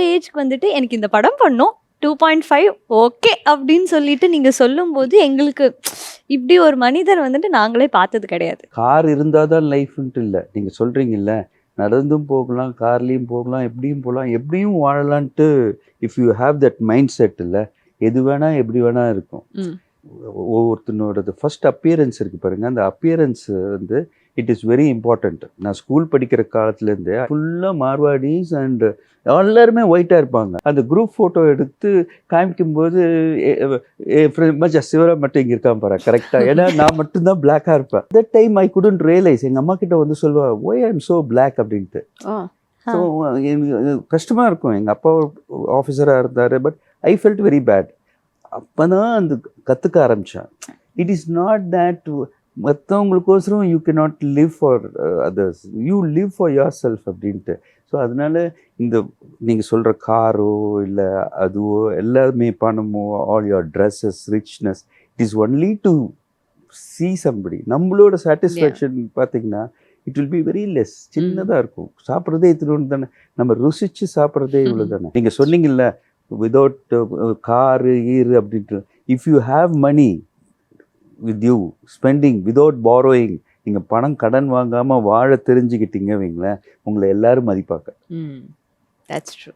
உங்கள் ஏஜ்க்கு வந்துட்டு எனக்கு இந்த படம் பண்ணோம். டூ பாயிண்ட் ஃபைவ் ஓகே அப்படின்னு சொல்லிட்டு நீங்கள் சொல்லும்போது எங்களுக்கு இப்படி ஒரு மனிதர் வந்துட்டு நாங்களே பார்த்தது கிடையாது. கார் இருந்தால் தான் லைஃப்ன்ட்டு இல்லை. நீங்கள் சொல்கிறீங்கல்ல நடந்தும் போகலாம் கார்லேயும் போகலாம் எப்படியும் போகலாம் எப்படியும் வாழலான்ட்டு if you have that mindset இல்லை எது வேணால் எப்படி வேணால் இருக்கும். ஒவ்வொருத்தனோடது ஃபர்ஸ்ட் அப்பியரன்ஸ் இருக்குது பாருங்க. அந்த அப்பியரன்ஸ் வந்து இட் இஸ் வெரி இம்பார்ட்டண்ட் நான் ஸ்கூல் படிக்கிற காலத்துலேருந்தே ஃபுல்லாக மார்வாடிஸ் அண்ட் எல்லாருமே ஒயிட்டாக இருப்பாங்க. அந்த குரூப் ஃபோட்டோ எடுத்து காமிக்கும்போது மச்சா சிவரா மட்டும் இங்கே இருக்கான் பாரு கரெக்டாக ஏன்னா நான் மட்டும்தான் பிளாக்காக இருப்பேன். That time I couldn't realise எங்கள் அம்மா கிட்ட வந்து சொல்லுவா why I am so black அப்படின்ட்டு. ஸோ கஷ்டமாக இருக்கும். எங்கள் அப்பா ஆஃபீஸராக இருந்தார் but I felt very bad அப்போ தான் அந்த கற்றுக்க ஆரம்பித்தேன் it is not that மற்றவங்களுக்கோசரம் you can not live for others you live for yourself அப்படின்ட்டு. ஸோ அதனால இந்த நீங்கள் சொல்கிற காரோ இல்லை அதுவோ எல்லாமே பணமோ all your dresses richness it is only to see somebody. நம்மளோட சாட்டிஸ்ஃபேக்ஷன் பார்த்தீங்கன்னா it will be very less சின்னதாக இருக்கும். சாப்பிட்றதே இத்தினோண்டு தானே. நம்ம ருசிச்சு சாப்பிட்றதே இவ்வளோ தானே. நீங்கள் சொன்னீங்கல்ல விதவுட் காரு ஈரு அப்படின்ட்டு. If you have money with you spending without borrowing நீங்கள் பணம் கடன் வாங்காமல் வாழ தெரிஞ்சுக்கிட்டீங்க வைங்களேன் உங்களை எல்லாரும் மதிப்பாக்க ம் தட்ஸ் ட்ரூ